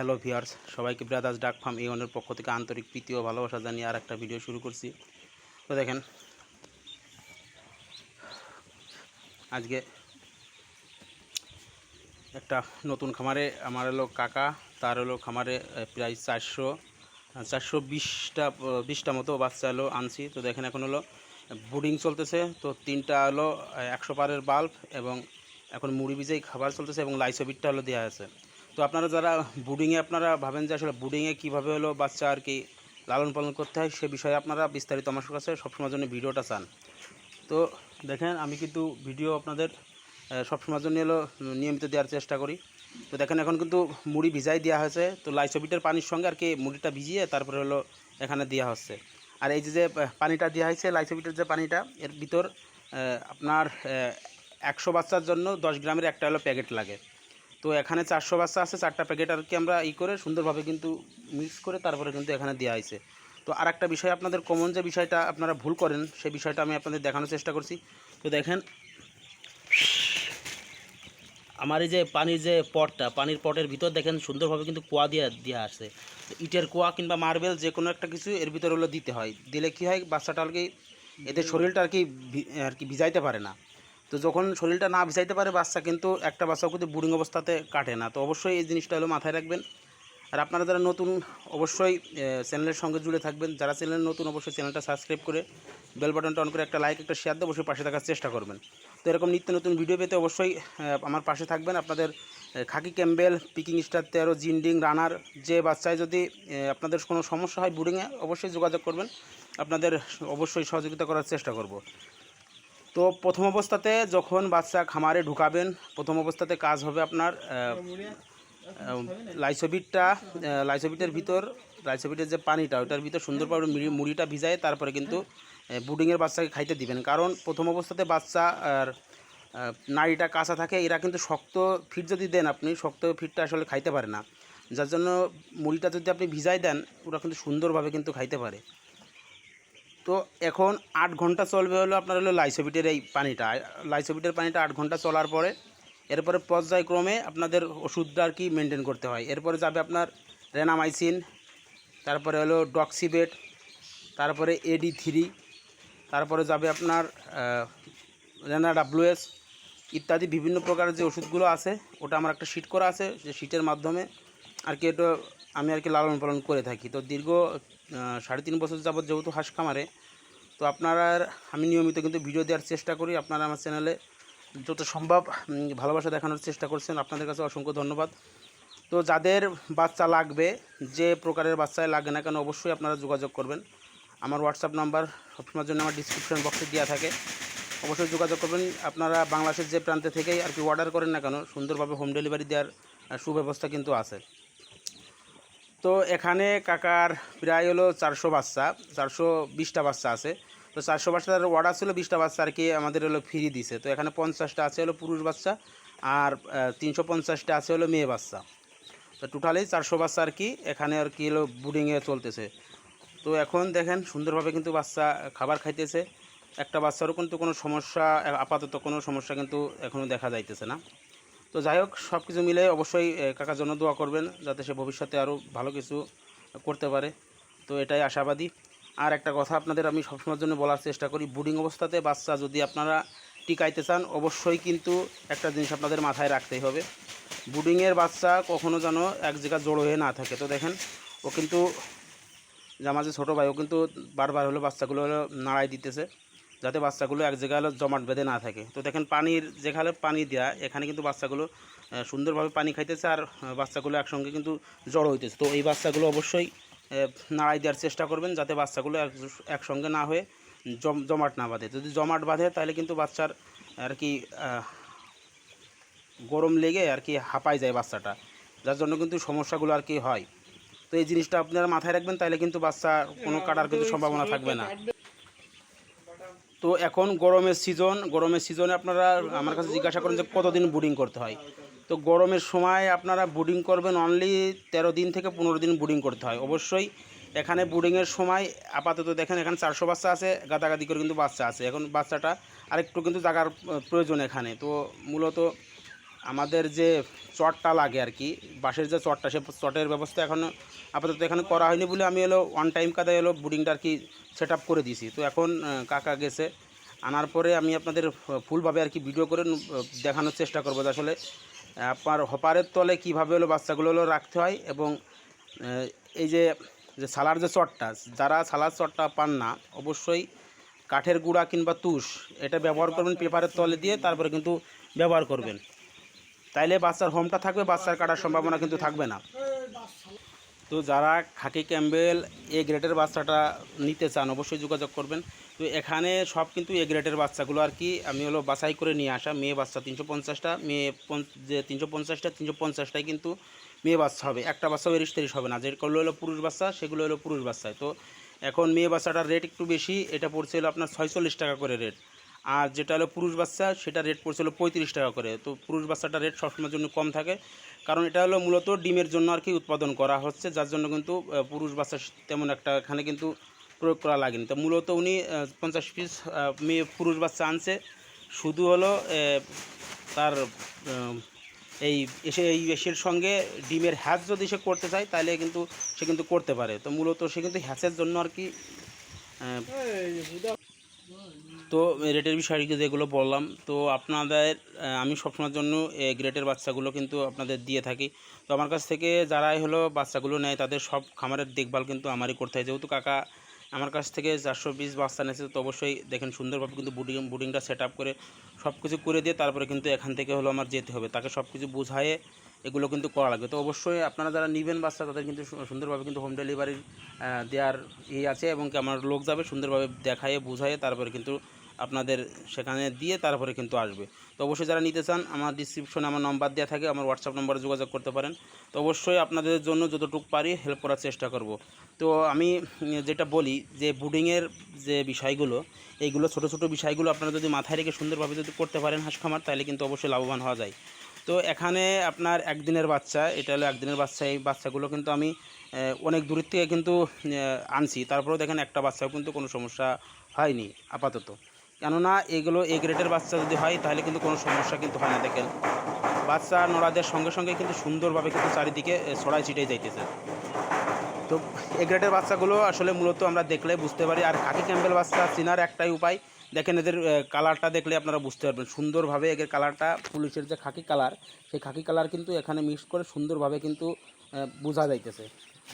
Hello viewers সবাইকে brothers duck farm এই অনের পক্ষ থেকে আন্তরিক প্রীতি ও ভালোবাসা জানিয়ে আর একটা ভিডিও শুরু করছি। তো দেখেন, আজকে একটা নতুন খামারে আমার হলো কাকা, তার হলো খামারে প্রায় চারশো চারশো বিশটা বিশটা মতো বাচ্চা হলো আনছি। তো দেখেন এখন হলো বুডিং চলতেছে, তো তিনটা হলো একশো পারের বাল্ব এবং এখন মুড়ি বিজেই খাবার চলতেছে এবং লাইসোবিটটা হলো দেওয়া আছে। তো আপনারা যারা বুডিংয়ে আপনারা ভাবেন যে আসলে বুডিংয়ে কীভাবে হলো বাচ্চা আর কি লালন পালন করতে হয় সে বিষয়ে আপনারা বিস্তারিত আমার কাছে সবসময়ের জন্য ভিডিওটা চান। তো দেখেন, আমি কিন্তু ভিডিও আপনাদের সবসময়ের জন্য হলো নিয়মিত দেওয়ার চেষ্টা করি। তো দেখেন, এখন কিন্তু মুড়ি ভিজাই দেওয়া হয়েছে। তো লাইসোবিটের পানির সঙ্গে আর কি মুড়িটা ভিজিয়ে তারপরে হলো এখানে দেওয়া হচ্ছে। আর এই যে পানিটা দেওয়া হয়েছে লাইসোবিটের যে পানিটা, এর ভিতর আপনার একশো বাচ্চার জন্য দশ গ্রামের একটা হলো প্যাকেট লাগে। তো এখানে চারশো বাচ্চা আছে, চারটা প্যাকেট আর কি আমরা ই করে সুন্দরভাবে কিন্তু মিক্স করে তারপরে কিন্তু এখানে দেওয়া হয়েছে। তো আর একটা বিষয় আপনাদের কমন যে বিষয়টা আপনারা ভুল করেন, সেই বিষয়টা আমি আপনাদের দেখানোর চেষ্টা করছি। তো দেখেন, আমার এই যে পানির যে পটটা, পানির পটের ভিতর দেখেন সুন্দরভাবে কিন্তু কুয়া দিয়ে দেওয়া আসছে। ইটের কুয়া কিংবা মার্বেল যে কোনো একটা কিছু এর ভিতর হলো দিতে হয়। দিলে কি হয়, বাচ্চাটা আর কি এদের শরীরটা আর কি আর কি ভিজাইতে পারে না। তো যখন শরীরটা না ভিজাইতে পারে বাচ্চা, কিন্তু একটা বাচ্চাও কিন্তু বুডিং অবস্থাতে কাটে না, তো অবশ্যই এই জিনিসটা হলো মাথায় রাখবেন। আর আপনারা যারা নতুন, অবশ্যই চ্যানেলের সঙ্গে জুড়ে থাকবেন। যারা চ্যানেল নতুন, অবশ্যই চ্যানেলটা সাবস্ক্রাইব করে বেল বাটনটা অন করে একটা লাইক, একটা শেয়ার দিয়ে অবশ্যই পাশে থাকার চেষ্টা করবেন। তো এরকম নিত্য নতুন ভিডিও পেতে অবশ্যই আমার পাশে থাকবেন। আপনাদের খাকি ক্যাম্বেল পিকিং স্টার তেরো, জিন্ডিং, রানার, যে বাচ্চায় যদি আপনাদের কোনো সমস্যা হয় বুডিংয়ে, অবশ্যই যোগাযোগ করবেন। আপনাদের অবশ্যই সহযোগিতা করার চেষ্টা করব। তো প্রথম অবস্থাতে যখন বাচ্চা খামারে ঢুকাবেন, প্রথম অবস্থাতে কাজ হবে আপনার লাইসোবিটটা লাইসোবিটের ভিতর, লাইসোবিটের যে পানিটা ওটার ভিতর সুন্দরভাবে মুড়ি- মুড়িটা ভিজায় তারপরে কিন্তু বুডিংয়ের বাচ্চাকে খাইতে দিবেন। কারণ প্রথম অবস্থাতে বাচ্চা আর নাড়িটা কাঁচা থাকে, এরা কিন্তু শক্ত ফিট যদি দেন আপনি, শক্ত ফিটটা আসলে খাইতে পারে না। যার জন্য মুড়িটা যদি আপনি ভিজাই দেন, ওরা কিন্তু সুন্দরভাবে কিন্তু খাইতে পারে। তো এখন আট ঘণ্টা চলবে হলো আপনার হলো লাইসোবিটের এই পানিটা। লাইসোবিটের পানিটা আট ঘণ্টা চলার পরে, এরপরে পর্যায়ক্রমে আপনাদের ওষুধটা আর কি মেনটেন করতে হয়। এরপরে যাবে আপনার রেনামাইসিন তারপরে হলো ডক্সিবেট তারপরে এডি থ্রি তারপরে যাবে আপনার রেনা ডাব্লুএস ইত্যাদি বিভিন্ন প্রকারের যে ওষুধগুলো আছে, ওটা আমার একটা শিট করা আছে, যে শিটের মাধ্যমে আর কি এটা আমি আর কি লালন পালন করে থাকি। তো দীর্ঘ সাড়ে তিন বছর যাবৎ যেহেতু হাঁস খামারে, তো আপনারা আমি নিয়মিত কিন্তু ভিডিও দেওয়ার চেষ্টা করি। আপনারা আমার চ্যানেলে যত সম্ভব ভালোবাসা দেখানোর চেষ্টা করছেন। আপনাদের কাছে অসংখ্য ধন্যবাদ। তো যাদের বাচ্চা লাগবে, যে প্রকারের বাচ্চায় লাগে না কেন অবশ্যই আপনারা যোগাযোগ করবেন। আমার হোয়াটসঅ্যাপ নাম্বার সবসময়ের জন্য আমার ডিসক্রিপশন বক্সে দেওয়া থাকে। অবশ্যই যোগাযোগ করবেন। আপনারা বাংলাদেশের যে প্রান্তে থেকেই আর কি অর্ডার করেন না কেন, সুন্দরভাবে হোম ডেলিভারি দেওয়ার সুব্যবস্থা কিন্তু আছে। তো এখানে কাকার প্রায় হলো চারশো বাচ্চা, চারশো বিশটা বাচ্চা আছে। তো চারশো বাচ্চার অর্ডার ছিল বিশটা বাচ্চা আর কি আমাদের হলো ফ্রি দিছে। তো এখানে পঞ্চাশটা আছে হলো পুরুষ বাচ্চা আর তিনশো পঞ্চাশটা আছে হলো মেয়ে বাচ্চা। তো টোটালি চারশো বাচ্চা আর কি এখানে আর কি হলো বুডিংয়ে চলতেছে। তো এখন দেখেন সুন্দরভাবে কিন্তু বাচ্চা খাবার খাইতেছে। একটা বাচ্চারও কিন্তু কোনো সমস্যা, আপাতত কোনো সমস্যা কিন্তু এখনও দেখা যাইতেছে না। তো যাই হোক সব কিছু মিলে অবশ্যই কাকার জন্য দোয়া করবেন যাতে সে ভবিষ্যতে আরও ভালো কিছু করতে পারে। তো এটাই আশাবাদী। আর একটা কথা আপনাদের আমি সবসময়ের জন্য বলার চেষ্টা করি বুডিং অবস্থাতে বাচ্চা যদি আপনারা টিকাইতে চান, অবশ্যই কিন্তু একটা জিনিস আপনাদের মাথায় রাখতেই হবে। বুডিংয়ের বাচ্চা কখনো যেন এক জায়গায় জড়ো হয়ে না থাকে। তো দেখেন, ও কিন্তু যে ছোটো ভাই, ও কিন্তু বারবার হলো বাচ্চাগুলো হলো নাড়াই দিতেছে। যাতে বাচ্চাগুলো এক জায়গায় জমাট বেঁধে না থাকে। তো দেখেন পানির যেখানে পানি দেওয়া এখানে কিন্তু বাচ্চাগুলো সুন্দরভাবে পানি খাইতেছে আর বাচ্চাগুলো একসঙ্গে কিন্তু জড়ো হইতেছে। তো এই বাচ্চাগুলো অবশ্যই নাড়াই দেওয়ার চেষ্টা করবেন যাতে বাচ্চাগুলো একসঙ্গে না হয়ে জম, জমাট না বাঁধে। যদি জমাট বাঁধে তাহলে কিন্তু বাচ্চার আর কি গরম লেগে আর কি হাঁপায় যায় বাচ্চাটা। যার জন্য কিন্তু সমস্যাগুলো আর কি হয়। তো এই জিনিসটা আপনারা মাথায় রাখবেন, তাহলে কিন্তু বাচ্চা কোনো কাটার কিন্তু সম্ভাবনা থাকবে না। তো এখন গরমের সিজন গরমের সিজনে আপনারা আমার কাছে জিজ্ঞাসা করেন যে কতদিন বুডিং করতে হয়? তো গরমের সময় আপনারা বুডিং করবেন অনলি তেরো দিন থেকে পনেরো দিন বুডিং করতে হয়। অবশ্যই এখানে বুডিংয়ের সময় আপাতত দেখেন এখানে চারশো বাচ্চা আছে, গাদাগাদি করে কিন্তু বাচ্চা আছে। এখন বাচ্চাটা আরেকটু কিন্তু জাগার প্রয়োজন এখানে। তো মূলত আমাদের যে চটটা লাগে আর কি, বাঁশের যে চটটা, সে চটের ব্যবস্থা এখনও আপাতত এখানে করা হয়নি বলে আমি এলো ওয়ান টাইম কাদায় এলো বুডিংটা আর কি সেট করে দিয়েছি। তো এখন কাকা গেছে, আনার পরে আমি আপনাদের ফুলভাবে আর কি ভিডিও করে দেখানোর চেষ্টা করব যে আসলে আপনার হপারের তলে কীভাবে হলো বাচ্চাগুলো হলো রাখতে হয় এবং এই যে যে সালার যে চটটা, যারা সালার চটটা পান না, অবশ্যই কাঠের গুঁড়া কিংবা তুষ, এটা ব্যবহার করবেন পেপারের তলে দিয়ে, তারপরে কিন্তু ব্যবহার করবেন। তাইলে বাচ্চার হোমটা থাকবে, বাচ্চার কাটার সম্ভাবনা কিন্তু থাকবে না। তো যারা খাকি ক্যাম্বেল এ গ্রেডের বাচ্চাটা নিতে চান, অবশ্যই যোগাযোগ করবেন। তো এখানে সব কিন্তু এ গ্রেডের বাচ্চাগুলো আর কি, আমি হলো বাছাই করে নিয়ে আসা, মেয়ে বাচ্চা তিনশো পঞ্চাশটা, মেয়ে যে তিনশো পঞ্চাশটা, তিনশো পঞ্চাশটাই কিন্তু মেয়ে বাচ্চা হবে। একটা বাচ্চাও এরিশ তেরিশ হবে না যেগুলো হলো পুরুষ বাচ্চা, সেগুলো হলো পুরুষ বাচ্চায় তো এখন মেয়ে বাচ্চাটার রেট একটু বেশি, এটা পড়ছে হলো আপনার ছয়চল্লিশ টাকা করে রেট আর যেটা হলো পুরুষ বাচ্চা, সেটা রেট পড়ছে হলো পঁয়ত্রিশ টাকা করে। তো পুরুষ বাচ্চাটার রেট সবসময়ের জন্য কম থাকে। কারণ এটা হলো মূলত ডিমের জন্য আর কি উৎপাদন করা হচ্ছে, যার জন্য কিন্তু পুরুষ বাচ্চা তেমন একটা এখানে কিন্তু প্রয়োগ করা লাগেনি। তো মূলত উনি পঞ্চাশ পিস মেয়ে পুরুষ বাচ্চা আনছে। শুধু হলো তার এই এসে, এই এসের সঙ্গে ডিমের হ্যাচ যদি সে করতে চায়, তাহলে কিন্তু সে কিন্তু করতে পারে। তো মূলত সে কিন্তু হ্যাচের জন্য আর কি তো রেটের বিষয় যেগুলো বললাম, তো আপনাদের আমি সবসময়ের জন্য গ্রেটের বাচ্চাগুলো কিন্তু আপনাদের দিয়ে থাকি। তো আমার কাছ থেকে যারাই হলো বাচ্চাগুলো নেয়, তাদের সব খামারের দেখভাল কিন্তু আমারই করতে হয়। যেহেতু কাকা আমার কাছ থেকে চারশো পিস বাচ্চা নিয়েছে, তো অবশ্যই দেখেন সুন্দরভাবে কিন্তু বুডিং বুডিংটা সেট আপ করে সব কিছু করে দিয়ে তারপরে কিন্তু এখান থেকে হলো আমার যেতে হবে। তাকে সব কিছু বুঝায়ে এগুলো কিন্তু করা লাগবে। তো অবশ্যই আপনারা যারা নেবেন বাচ্চা, তাদের কিন্তু সুন্দরভাবে কিন্তু হোম ডেলিভারি দেওয়ার ই আছে এবং আমার লোক যাবে সুন্দরভাবে দেখায়ে, বুঝায়ে তারপরে কিন্তু আপনাদের সেখানে দিয়ে তারপরে কিন্তু আসবে। তো অবশ্যই যারা নিতে চান, আমার ডিসক্রিপশনে আমার নম্বর দেওয়া থাকে, আমার হোয়াটসঅ্যাপ নম্বরে যোগাযোগ করতে পারেন। তো অবশ্যই আপনাদের জন্য যতটুকু পারি হেল্প করার চেষ্টা করব। তো আমি যেটা বলি যে বুডিংয়ের যে বিষয়গুলো, এইগুলো ছোট ছোট বিষয়গুলো আপনারা যদি মাথায় রেখে সুন্দরভাবে যদি করতে পারেন হাঁস খামার, তাহলে কিন্তু অবশ্যই লাভবান হওয়া যায়। তো এখানে আপনার একদিনের বাচ্চা, এটা হলো একদিনের বাচ্চা, এই বাচ্চাগুলো কিন্তু আমি অনেক দূরের থেকে কিন্তু আনছি। তারপরেও দেখেন একটা বাচ্চাও কিন্তু কোনো সমস্যা হয়নি, আপাতত। কেননা এগুলো এ গ্রেডের বাচ্চা যদি হয়, তাহলে কিন্তু কোনো সমস্যা কিন্তু হয় না, দেখেন। বাচ্চা নড়াদের সঙ্গে সঙ্গে কিন্তু সুন্দরভাবে কিন্তু চারিদিকে ছড়াই ছিটাই যাইতেছে। তো এ গ্রেডের বাচ্চাগুলো আসলে মূলত আমরা দেখলে বুঝতে পারি, আর খাকি ক্যাম্পেল বাচ্চা চিনার একটাই উপায়, দেখেন এদের কালারটা দেখলে আপনারা বুঝতে পারবেন। সুন্দরভাবে এদের কালারটা পুলিশের যে খাকি কালার সেই খাকি কালার কিন্তু এখানে মিক্স করে সুন্দরভাবে কিন্তু বোঝা যাইতেছে।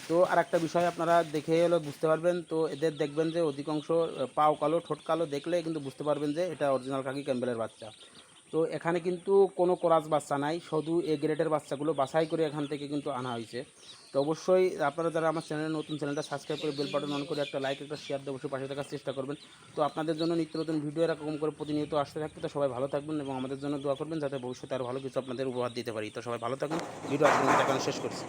তো আর একটা বিষয় আপনারা দেখে হলো বুঝতে পারবেন, তো এদের দেখবেন যে অধিকাংশ পাও কালো, ঠোঁট কালো দেখলে কিন্তু বুঝতে পারবেন যে এটা অরিজিনাল কাকি ক্যাম্বেলের বাচ্চা। তো এখানে কিন্তু কোনো কোরাস বাচ্চা নাই, শুধু এ গ্রেডের বাচ্চাগুলো বাছাই করে এখান থেকে কিন্তু আনা হয়েছে। তো অবশ্যই আপনারা যারা আমার চ্যানেলে নতুন চ্যানেলটা সাবস্ক্রাইব করে বেল বাটন অন করে একটা লাইক একটা শেয়ার দিয়ে অবশ্যই পাশে থাকার চেষ্টা করবেন। তো আপনাদের জন্য নিত্য নতুন ভিডিও এরকম করে প্রতিনিয়ত আসতে থাকবে তো সবাই ভালো থাকবেন এবং আমাদের জন্য দোয়া করবেন যাতে ভবিষ্যতে আরও ভালো কিছু আপনাদের উপহার দিতে পারি। তো সবাই ভালো থাকুন ভিডিও এখানে শেষ করছি।